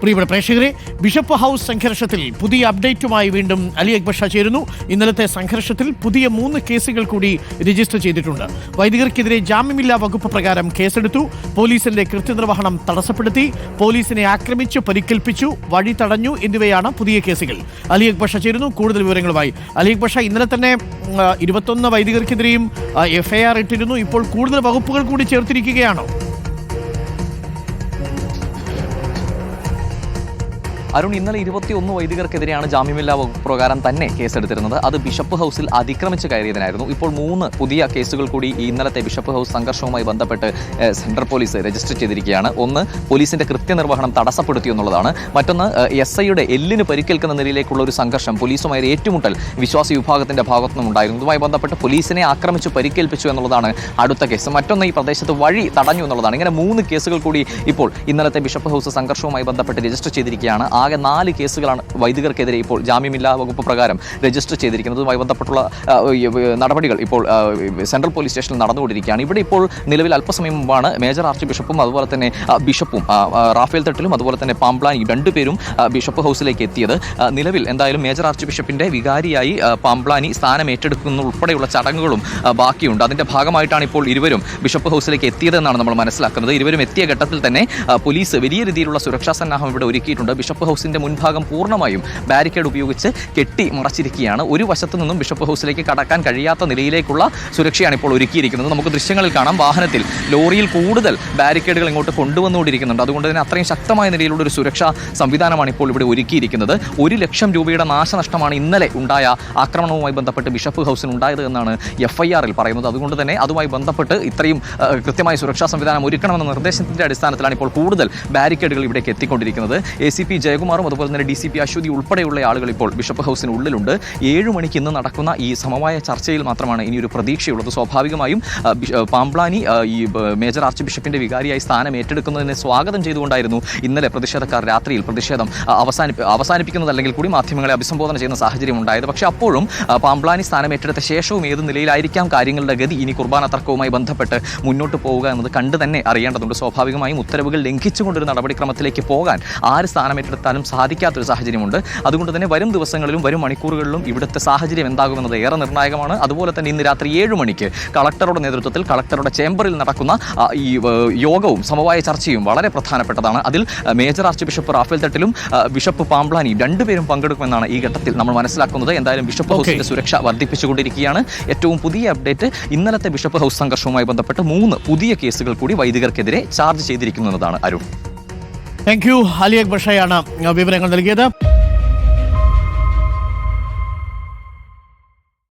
പ്രിയപ്പെട്ട പ്രേക്ഷകരെ bishop house സംഘർഷത്തിൽ പുതിയ അപ്ഡേറ്റുമായി വീണ്ടും അലി അക്ബർ ഷാ ചേരുന്നു. ഇന്നലത്തെ സംഘർഷത്തിൽ പുതിയ മൂന്ന് കേസുകൾ കൂടി രജിസ്റ്റർ ചെയ്തിട്ടുണ്ട്. വൈദികർക്കെതിരെ ജാമ്യമില്ലാ വകുപ്പ് പ്രകാരം കേസെടുത്തു. പോലീസിന്റെ കൃത്യനിർവഹണം തടസ്സപ്പെടുത്തി. പോലീസിനെ ആക്രമിച്ചു പരിക്കേൽപ്പിച്ചു വഴി തടഞ്ഞു എന്നിവയാണ് പുതിയ കേസുകൾ. അലി അക്ബർ ഷാ ചേരുന്നു. കൂടുതൽ വിവരങ്ങളുമായി അലി അക്ബർ ഷാ ഇന്നലെ തന്നെ ഇരുപത്തൊന്ന് വൈദികർക്കെതിരെയും എഫ്ഐആർ ഇട്ടിരുന്നു. ഇപ്പോൾ കൂടുതൽ വകുപ്പുകൾ കൂടി ചേർത്തിരിക്കുകയാണോ? അരുൺ ഇന്നലെ ഇരുപത്തിയൊന്ന് വൈദികർക്കെതിരെയാണ് ജാമ്യമില്ലാ വകുപ്പ് പ്രകാരം തന്നെ കേസെടുത്തിരുന്നത്. അത് ബിഷപ്പ് ഹൗസിൽ അതിക്രമിച്ച് കയറിയതിനായിരുന്നു. ഇപ്പോൾ മൂന്ന് പുതിയ കേസുകൾ കൂടി ഇന്നലത്തെ ബിഷപ്പ് ഹൗസ് സംഘർഷവുമായി ബന്ധപ്പെട്ട് സെൻട്രൽ പോലീസ് രജിസ്റ്റർ ചെയ്തിരിക്കുകയാണ്. ഒന്ന് പോലീസിന്റെ കൃത്യനിർവഹണം തടസ്സപ്പെടുത്തി എന്നുള്ളതാണ്. മറ്റൊന്ന് എസ് ഐയുടെ എല്ലിന് പരിക്കേൽക്കുന്ന നിലയിലേക്കുള്ള ഒരു സംഘർഷം പോലീസുമായി ഏറ്റുമുട്ടൽ വിശ്വാസി വിഭാഗത്തിന്റെ ഭാഗത്തു നിന്നുണ്ടായിരുന്നു ഇതുമായി ബന്ധപ്പെട്ട് പോലീസിനെ ആക്രമിച്ച് പരിക്കേൽപ്പിച്ചു എന്നുള്ളതാണ് അടുത്ത കേസ്. മറ്റൊന്ന് ഈ പ്രദേശത്ത് വഴി തടഞ്ഞു എന്നുള്ളതാണ്. ഇങ്ങനെ മൂന്ന് കേസുകൾ കൂടി ഇപ്പോൾ ഇന്നലത്തെ ബിഷപ്പ് ഹൗസ് സംഘർഷവുമായി ബന്ധപ്പെട്ട് രജിസ്റ്റർ ചെയ്തിരിക്കുകയാണ്. ആകെ നാല് കേസുകളാണ് വൈദികർക്കെതിരെ ഇപ്പോൾ ജാമ്യമില്ലാ വകുപ്പ് പ്രകാരം രജിസ്റ്റർ ചെയ്തിരിക്കുന്നത് ഇതുമായി ബന്ധപ്പെട്ടുള്ള നടപടികൾ ഇപ്പോൾ സെൻട്രൽ പോലീസ് സ്റ്റേഷനിൽ നടന്നുകൊണ്ടിരിക്കുകയാണ്. ഇവിടെ ഇപ്പോൾ നിലവിൽ അല്പസമയം മുമ്പാണ് മേജർ ആർച്ച് ബിഷപ്പും അതുപോലെ തന്നെ ബിഷപ്പും റാഫേൽ തട്ടിലും അതുപോലെ തന്നെ പാംപ്ലാനി രണ്ടുപേരും ബിഷപ്പ് ഹൗസിലേക്ക് എത്തിയത്. നിലവിൽ എന്തായാലും മേജർ ആർച്ച് ബിഷപ്പിന്റെ വികാരിയായി പാംപ്ലാനി സ്ഥാനം ഏറ്റെടുക്കുന്ന ഉൾപ്പെടെയുള്ള ചടങ്ങുകളും ബാക്കിയുണ്ട്. അതിന്റെ ഭാഗമായിട്ടാണ് ഇപ്പോൾ ഇരുവരും ബിഷപ്പ് ഹൗസിലേക്ക് എത്തിയതെന്നാണ് നമ്മൾ മനസ്സിലാക്കുന്നത്. ഇരുവരും എത്തിയ ഘട്ടത്തിൽ തന്നെ പോലീസ് വലിയ രീതിയിലുള്ള സുരക്ഷാ സന്നാഹം ഇവിടെ ഒരുക്കിയിട്ടുണ്ട്. ബിഷപ്പ് ഹൗസിന്റെ മുൻഭാഗം പൂർണമായും ബാരിക്കേഡ് ഉപയോഗിച്ച് കെട്ടി മറച്ചിരിക്കുകയാണ്. ഒരു വശത്തു നിന്നും ബിഷപ്പ് ഹൗസിലേക്ക് കടക്കാൻ കഴിയാത്ത നിലയിലേക്കുള്ള സുരക്ഷയാണ് ഇപ്പോൾ ഒരുക്കിയിരിക്കുന്നത്. നമുക്ക് ദൃശ്യങ്ങളിൽ കാണാം വാഹനത്തിൽ ലോറിയിൽ കൂടുതൽ ബാരിക്കേഡുകൾ ഇങ്ങോട്ട് കൊണ്ടുവന്നുകൊണ്ടിരിക്കുന്നുണ്ട്. അതുകൊണ്ട് തന്നെ അത്രയും ശക്തമായ നിലയിലുള്ള ഒരു സുരക്ഷാ സംവിധാനമാണ് ഇപ്പോൾ ഇവിടെ ഒരുക്കിയിരിക്കുന്നത്. ഒരു ലക്ഷം രൂപയുടെ നാശനഷ്ടമാണ് ഇന്നലെ ഉണ്ടായ ആക്രമണവുമായി ബന്ധപ്പെട്ട് ബിഷപ്പ് ഹൗസിന് ഉണ്ടായത് എന്നാണ് എഫ് ഐ ആറിൽ പറയുന്നത്. അതുകൊണ്ട് തന്നെ അതുമായി ബന്ധപ്പെട്ട് ഇത്രയും കൃത്യമായ സുരക്ഷാ സംവിധാനം ഒരുക്കണമെന്ന നിർദ്ദേശത്തിന്റെ അടിസ്ഥാനത്തിലാണ് ഇപ്പോൾ കൂടുതൽ ബാരിക്കേഡുകൾ ഇവിടേക്ക് എത്തിക്കൊണ്ടിരിക്കുന്നത്. എ സി പി ജയകുമാറും അതുപോലെ തന്നെ ഡി സി പി അശ്വതി ഉൾപ്പെടെയുള്ള ആളുകൾ ഇപ്പോൾ ബിഷപ്പ് ഹൗസിന് ഉള്ളിലുണ്ട്. ഏഴ് മണിക്ക് ഇന്ന് നടക്കുന്ന ഈ സമവായ ചർച്ചയിൽ മാത്രമാണ് ഇനി ഒരു പ്രതീക്ഷയുള്ളത്. സ്വാഭാവികമായും പാംപ്ലാനി ഈ മേജർ ആർച്ച് ബിഷപ്പിന്റെ വികാരിയായി സ്ഥാനം ഏറ്റെടുക്കുന്നതിനെ സ്വാഗതം ചെയ്തുകൊണ്ടായിരുന്നു ഇന്നലെ പ്രതിഷേധക്കാർ രാത്രിയിൽ പ്രതിഷേധം അവസാനിപ്പിക്കുന്നത് അവസാനിപ്പിക്കുന്നതല്ലെങ്കിൽ കൂടി മാധ്യമങ്ങളെ അഭിസംബോധന ചെയ്യുന്ന സാഹചര്യം ഉണ്ടായത്. പക്ഷേ അപ്പോഴും പാംപ്ലാനി സ്ഥാനം ഏറ്റെടുത്ത ശേഷവും ഏത് നിലയിലായിരിക്കാം കാര്യങ്ങളുടെ ഗതി? ഇനി കുർബാന തർക്കവുമായി ബന്ധപ്പെട്ട് മുന്നോട്ട് പോവുക എന്നത് കണ്ടു തന്നെ അറിയേണ്ടതുണ്ട്. സ്വാഭാവികമായും ഉത്തരവുകൾ ലംഘിച്ചുകൊണ്ടൊരു നടപടിക്രമത്തിലേക്ക് പോകാൻ ആര് സ്ഥാനം ഏറ്റെടുത്താലും സാധിക്കാത്തൊരു സാഹചര്യമുണ്ട്. അതുകൊണ്ട് തന്നെ വരും ദിവസങ്ങളിലും വരും മണിക്കൂറുകളിലും ഇവിടുത്തെ സാഹചര്യം എന്താകുമെന്നത് ഏറെ നിർണായകമാണ്. അതുപോലെ തന്നെ ഇന്ന് രാത്രി ഏഴ് മണിക്ക് കളക്ടറുടെ നേതൃത്വത്തിൽ കളക്ടറുടെ ചേംബറിൽ നടക്കുന്ന ഈ യോഗവും സമവായ ചർച്ചയും വളരെ പ്രധാനപ്പെട്ടതാണ്. അതിൽ മേജർ ആർച്ച് ബിഷപ്പ് റാഫേൽ തട്ടിലും ബിഷപ്പ് പാംപ്ലാനി രണ്ടുപേരും പങ്കെടുക്കുമെന്നാണ് ഈ ഘട്ടത്തിൽ നമ്മൾ മനസ്സിലാക്കുന്നത്. എന്തായാലും ബിഷപ്പ് ഹൗസിന്റെ സുരക്ഷ വർദ്ധിപ്പിച്ചുകൊണ്ടിരിക്കുകയാണ്. ഏറ്റവും പുതിയ അപ്ഡേറ്റ് ഇന്നലത്തെ ബിഷപ്പ് ഹൗസ് സംഘർഷവുമായി ബന്ധപ്പെട്ട് മൂന്ന് പുതിയ കേസുകൾ കൂടി വൈദികർക്കെതിരെ ചാർജ് ചെയ്തിരിക്കുന്നതാണ് അരുൺ. താങ്ക് യു അലി അക്ബർ ഷായാണ് വിവരങ്ങൾ നൽകിയത്.